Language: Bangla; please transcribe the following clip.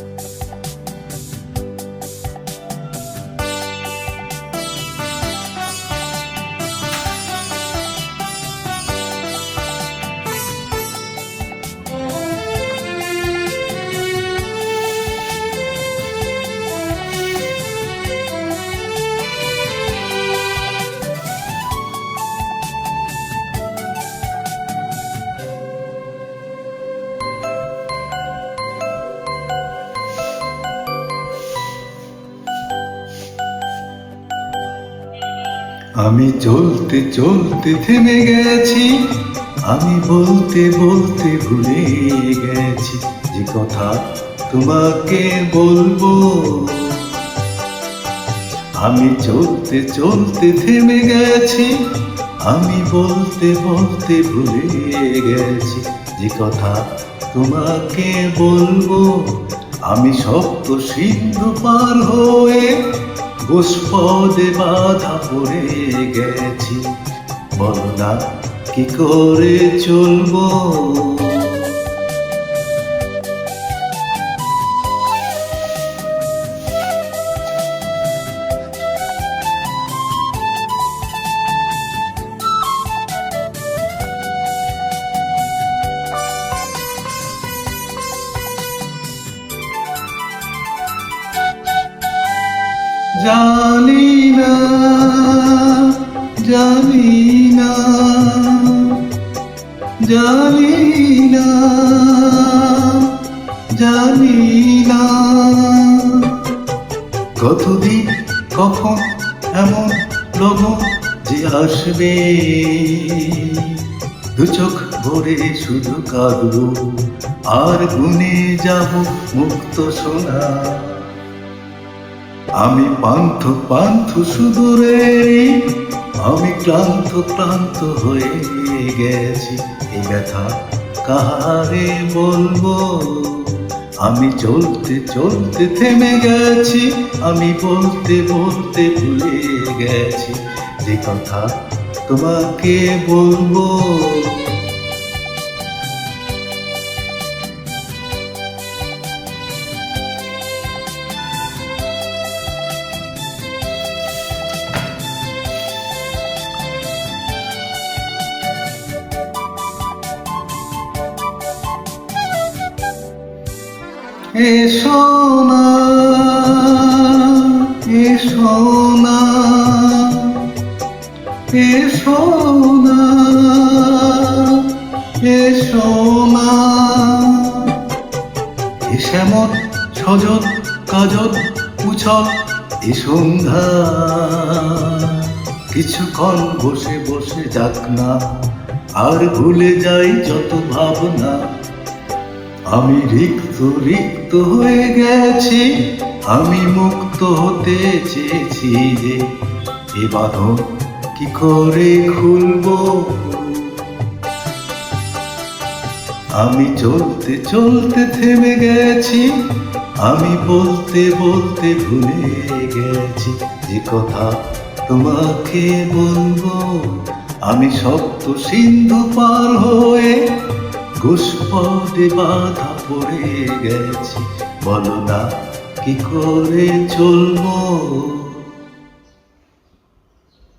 Bye. আমি চলতে চলতে থেমে গেছি, আমি বলতে বলতে ভুলে গেছি, যে কথা তোমাকে বলব। আমি চলতে চলতে থেমে গেছি, আমি বলতে বলতে ভুলে গেছি, যে কথা তোমাকে বলব। আমি সপ্ত সিন্ধু পার হয়ে গোস্পদে বাধা পড়ে গেছি। বলো না কি করে চলবো? জানি না জানি না জানি না জানি না কতদিন, কখন এমন লগন যে আসবে? দু চোখ ভরে শুধু কাঁদবো, আর গুনে যাব মুক্ত সোনা। আমি পান্থ পান্থ সুদূরে আমি ক্লান্ত ক্লান্ত হয়ে গেছি। এই ব্যথা কাহারে বলব? আমি চলতে চলতে থেমে গেছি, আমি বলতে বলতে ভুলে গেছি। যে কথা তোমাকে বলব এসো না এসো না এসো না এসো না। এ শ্যামল সজল কাজল উছল এ সন্ধ্যা। কিছুক্ষণ বসে বসে যাক না, আর ভুলে যাই যত ভাবনা। আমি রিক্ত রিক্ত হয়ে গেছি, আমি মুক্ত হতে চেয়েছি যে এ কি করে খুলবো? আমি চলতে চলতে থেমে গেছি, আমি বলতে বলতে ভুলে গেছি, যে কথা তোমাকে বলব। আমি সপ্ত সিন্ধু পার হয়ে ঘুষপদে বাধা পড়ে গেছি। বলো না কি করে চলবো?